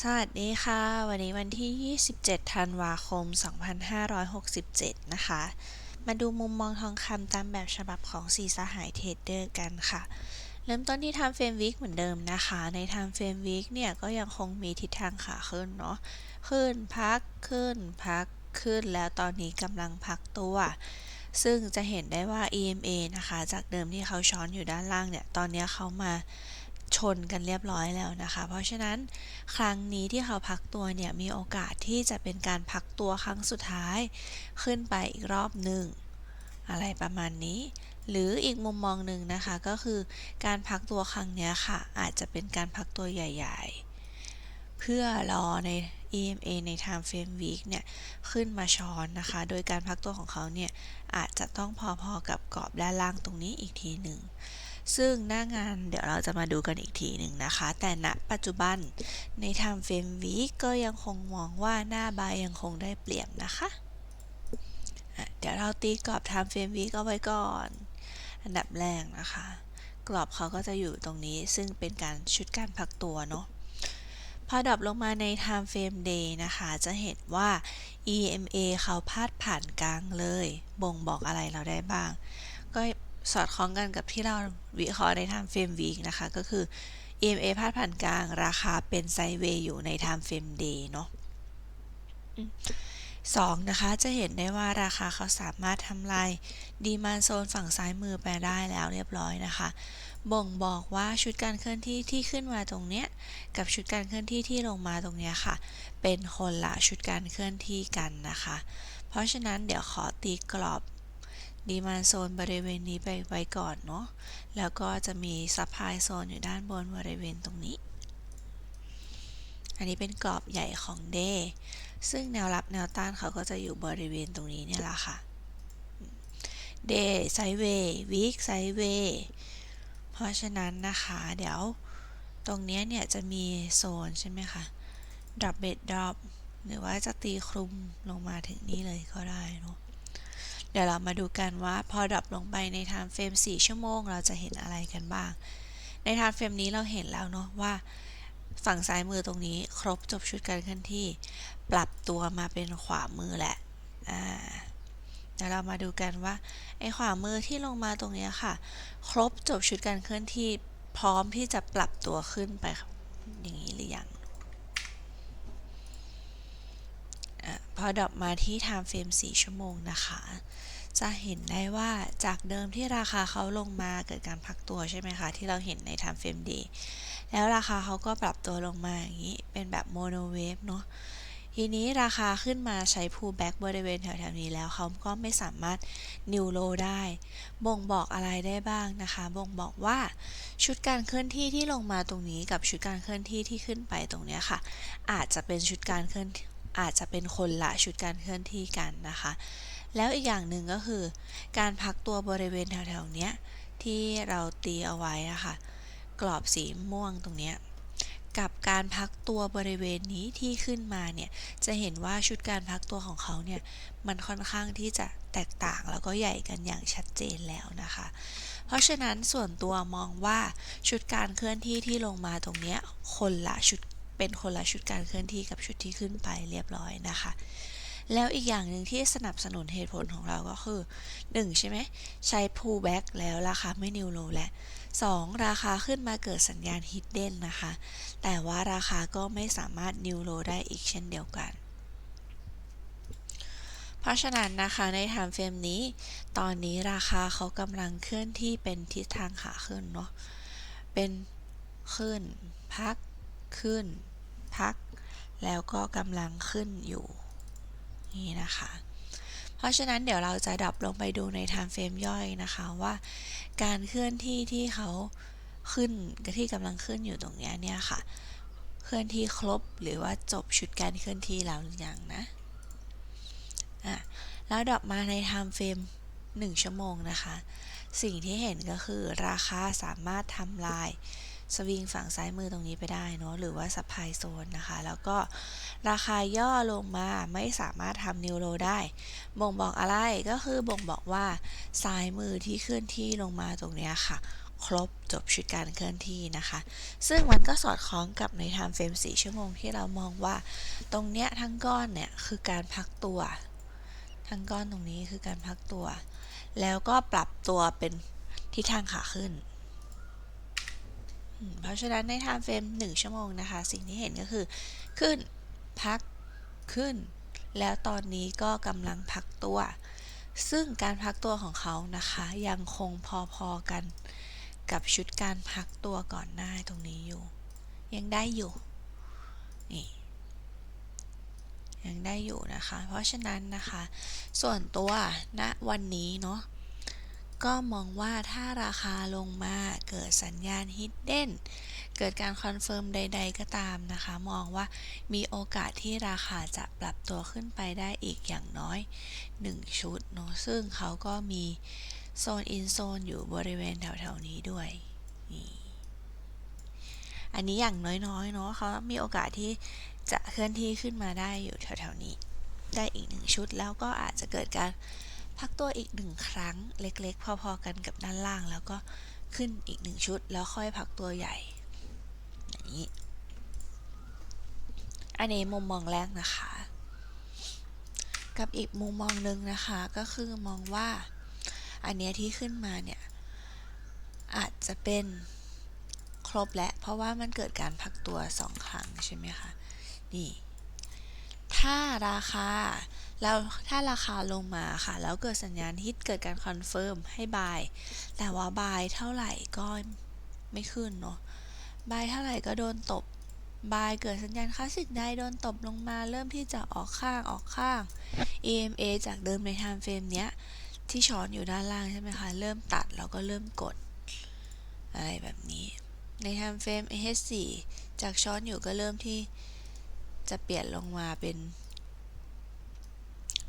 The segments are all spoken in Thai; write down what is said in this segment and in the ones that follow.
สวัสดีค่ะ วันนี้วันที่ 27 ธันวาคม 2567 นะคะ มาดูมุมมองทองคำตามแบบฉบับของสีสหายเทรดเดอร์กันค่ะ เริ่มต้นที่ทำเฟรมวิกเหมือนเดิมนะคะ ในทำเฟรมวิกเนี่ย ก็ยังคงมีทิศทางขาขึ้นเนาะ ขึ้นพักขึ้นพักขึ้นแล้วตอนนี้กำลังพักตัวซึ่งจะเห็นได้ว่า EMA นะคะ จากเดิมที่เขาช้อนอยู่ด้านล่างเนี่ย ตอนนี้เขามา ชนกันเรียบร้อยแล้วนะคะ เพราะฉะนั้นครั้งนี้ที่เขาพักตัวเนี่ยมีโอกาสที่จะเป็นการพักตัวครั้งสุดท้ายขึ้นไปอีกรอบหนึ่งอะไรประมาณนี้ หรืออีกมุมมองหนึ่งนะคะก็คือการพักตัวครั้งนี้ค่ะ อาจจะเป็นการพักตัวใหญ่ๆ เพื่อรอใน EMA ใน Time Frame Week เนี่ยขึ้นมาช้อนนะคะ โดยการพักตัวของเขาเนี่ยอาจจะต้องพอๆกับกรอบด้านล่างตรงนี้อีกทีหนึ่ง ซึ่งหน้างานเดี๋ยวเราจะมาดูกันอีกทีหนึ่งนะคะ แต่ณปัจจุบันใน Time Frame Week ก็ยังคงมองว่าหน้าบายยังคงได้เปรียบนะคะะเดี๋ยวเราตีกรอบ Time Frame Week เอาไว้ก่อน อันดับแรกนะคะ กรอบเขาก็จะอยู่ตรงนี้ซึ่งเป็นการชุดการพักตัวเนาะพอดรอปลงมาใน Time Frame Day นะคะ จะเห็นว่า EMA เขาพาดผ่านกลางเลย บ่งบอกอะไรเราได้บ้าง ก็ สอดคล้องกันกับที่เราวิเคราะห์ใน Time Frame Week นะคะ ก็คือ EMA พาดผ่านกลางราคาเป็นไซเวย์อยู่ใน Time Frame Day เนาะสองนะคะ จะเห็นได้ว่าราคาเขาสามารถทำลายดีมานโซนฝั่งซ้ายมือไปได้แล้วเรียบร้อยนะคะ บ่งบอกว่าชุดการเคลื่อนที่ที่ขึ้นมาตรงเนี้ย กับชุดการเคลื่อนที่ที่ลงมาตรงเนี้ยค่ะ เป็นคนละชุดการเคลื่อนที่กันนะคะ เพราะฉะนั้นเดี๋ยวขอตีกรอบ ดีมานโซนบริเวณนี้ไปไว้ก่อนเนาะ แล้วก็จะมีซัพพลายโซนอยู่ด้านบนบริเวณตรงนี้ อันนี้เป็นกรอบใหญ่ของเดย์ซึ่งแนวรับแนวต้านเขาก็จะอยู่บริเวณตรงนี้เนี่ยแหละค่ะเดย์ไซเวย์วีคไซเวย์ เพราะฉะนั้นนะคะ เดี๋ยวตรงนี้เนี่ยจะมีโซนใช่ไหมคะดรอปเบดดรอปหรือว่าจะตีคลุมลงมาถึงนี้เลยก็ได้เนาะ เดี๋ยวเรามาดูกันว่าพอดับลงไปในทม์เฟรม4ชั่วโมง เราจะเห็นอะไรกันบ้าง ในทม์เฟรมนี้เราเห็นแล้วเนาะว่าฝั่งซ้ายมือตรงนี้ครบจบชุดการเคลื่อนที่ ปรับตัวมาเป็นขวามือแหละอ่าเดี๋ยวเรามาดูกันว่าไอ้ขวามือที่ลงมาตรงนี้ค่ะ ครบจบชุดการเคลื่อนที่พร้อมที่จะปรับตัวขึ้นไปอย่างนี้หรือยัง พอดรอปมาที่ time frame 4 ชั่วโมงนะคะ จะเห็นได้ว่าจากเดิมที่ราคาเขาลงมาเกิดการพักตัวใช่ไหมคะ ที่เราเห็นใน time frame day แล้วราคาเขาก็ปรับตัวลงมาอย่างนี้ เป็นแบบ mono wave เนาะทีนี้ราคาขึ้นมาใช้ pullback บริเวณแถวๆนี้แล้วเขาก็ไม่สามารถ new low ได้ บ่งบอกอะไรได้บ้างนะคะ บ่งบอกว่าชุดการเคลื่อนที่ที่ลงมาตรงนี้กับชุดการเคลื่อนที่ที่ขึ้นไปตรงนี้ค่ะ อาจจะเป็นชุดการเคลื่อน อาจจะเป็นคนละชุดการเคลื่อนที่กันนะคะ แล้วอีกอย่างหนึ่งก็คือ การพักตัวบริเวณแถวๆนี้ที่เราตีเอาไว้นะคะกรอบสีม่วงตรงนี้กับการพักตัวบริเวณนี้ที่ขึ้นมาเนี่ยจะเห็นว่าชุดการพักตัวของเขาเนี่ยมันค่อนข้างที่จะแตกต่างแล้วก็ใหญ่กันอย่างชัดเจนแล้วนะคะ เพราะฉะนั้นส่วนตัวมองว่าชุดการเคลื่อนที่ที่ลงมาตรงนี้คนละชุด เป็นคนละชุดการเคลื่อนที่กับชุดที่ขึ้นไปเรียบร้อยนะคะ แล้วอีกอย่างหนึ่งที่สนับสนุนเหตุผลของเราก็คือ 1 ใช่ไหมใช้ pullback แล้วราคาไม่ new low และ 2 ราคาขึ้นมาเกิดสัญญาณ hidden นะคะ แต่ว่าราคาก็ไม่สามารถ new low ได้อีกเช่นเดียวกันเพราะฉะนั้นนะคะใน time frame นี้ ตอนนี้ราคาเขากำลังเคลื่อนที่เป็นทิศทางขาขึ้นเนาะเป็นขึ้น พักขึ้น พัก แล้วก็กำลังขึ้นอยู่ นี่นะคะ เพราะฉะนั้นเดี๋ยวเราจะดับลงไปดูใน time frame ย่อยนะคะว่าการเคลื่อนที่ที่เขาขึ้นที่กำลังขึ้นอยู่ตรงนี้เนี่ยค่ะ เคลื่อนที่ครบหรือว่าจบชุดการเคลื่อนที่แล้วหรือยังนะอะแล้วดับมาใน time frame 1 ชั่วโมงนะคะ สิ่งที่เห็นก็คือราคาสามารถทำลาย สวิงฝั่งซ้ายมือตรงนี้ไปได้เนาะหรือว่าซัพพลายโซนนะคะ แล้วก็ราคาย่อลงมาไม่สามารถทำนิวโรได้ บ่งบอกอะไรก็คือบ่งบอกว่าซ้ายมือที่เคลื่อนที่ลงมาตรงนี้ค่ะ ครบจบชุดการเคลื่อนที่นะคะ ซึ่งมันก็สอดคล้องกับใน time frame 4ชั่วโมงที่เรามองว่า ตรงเนี้ยทั้งก้อนเนี่ยคือการพักตัว ทั้งก้อนตรงนี้คือการพักตัว แล้วก็ปรับตัวเป็นทิศทางขาขึ้น เพราะฉะนั้นใน time frame 1ชั่วโมงนะคะ สิ่งที่เห็นก็คือขึ้นพักขึ้น แล้วตอนนี้ก็กำลังพักตัว ซึ่งการพักตัวของเขานะคะ ยังคงพอๆกันกับชุดการพักตัวก่อนหน้าตรงนี้อยู่ ยังได้อยู่นี่ยังได้อยู่นะคะ เพราะฉะนั้นนะคะ ส่วนตัวณนะวันนี้เนาะ ก็มองว่าถ้าราคาลงมาเกิดสัญญาณ hidden เกิดการคอนเฟิร์มใด ๆ ก็ตามนะคะ มองว่ามีโอกาสที่ราคาจะปรับตัวขึ้นไปได้อีกอย่างน้อย 1 ชุดเนาะซึ่งเขาก็มีโซนอินโซนอยู่บริเวณแถวๆนี้ด้วยนี่อันนี้อย่างน้อยๆเนาะเขามีโอกาสที่จะเคลื่อนที่ขึ้นมาได้อยู่แถวๆนี้ ได้อีกหนึ่งชุดแล้วก็อาจจะเกิดการ พักตัวอีกหนึ่งครั้งเล็กๆ พอๆกันกับด้านล่าง แล้วก็ขึ้นอีกหนึ่งชุด แล้วค่อยพักตัวใหญ่อย่างนี้ อันนี้มุมมองแรกนะคะ กับอีกมุมมองหนึ่งนะคะก็คือมองว่า อันเนี้ยที่ขึ้นมาเนี่ยอาจจะเป็นครบและเพราะว่ามันเกิดการพักตัวสองครั้งใช่ไหมคะ นี่ ถ้าราคา แล้วถ้าราคาลงมาค่ะ แล้วเกิดสัญญาณฮิตเกิดการคอนเฟิร์มให้บาย แต่ว่าบายเท่าไหร่ก็ไม่ขึ้นเนาะบายเท่าไหร่ก็โดนตบบายเกิดสัญญาณคลาสสิกได้โดนตบลงมาเริ่มที่จะออกข้างออกข้าง EMA จากเดิมใน time frame เนี้ย ที่ช้อนอยู่ด้านล่างใช่ไหมคะ เริ่มตัดแล้วก็เริ่มกด อะไรแบบนี้ ใน time frame AH4 จากช้อนอยู่ก็เริ่มที่จะเปลี่ยนลงมาเป็น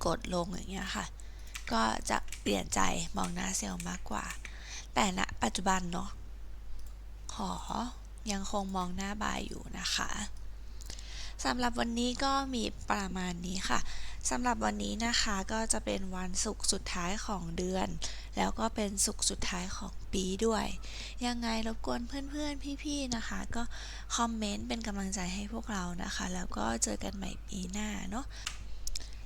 กดลงอย่างเงี้ยค่ะ ก็จะเปลี่ยนใจมองหน้าเซลล์มากกว่า แต่ณปัจจุบันเนาะขอยังคงมองหน้าบายอยู่นะคะสำหรับวันนี้ก็มีประมาณนี้ค่ะสำหรับวันนี้นะคะก็จะเป็นวันศุกร์สุดท้ายของเดือน แล้วก็เป็นศุกร์สุดท้ายของปีด้วย ยังไงรบกวนเพื่อนๆ พี่ๆนะคะ ก็คอมเมนต์เป็นกำลังใจให้พวกเรานะคะ แล้วก็เจอกันใหม่ปีหน้าเนาะ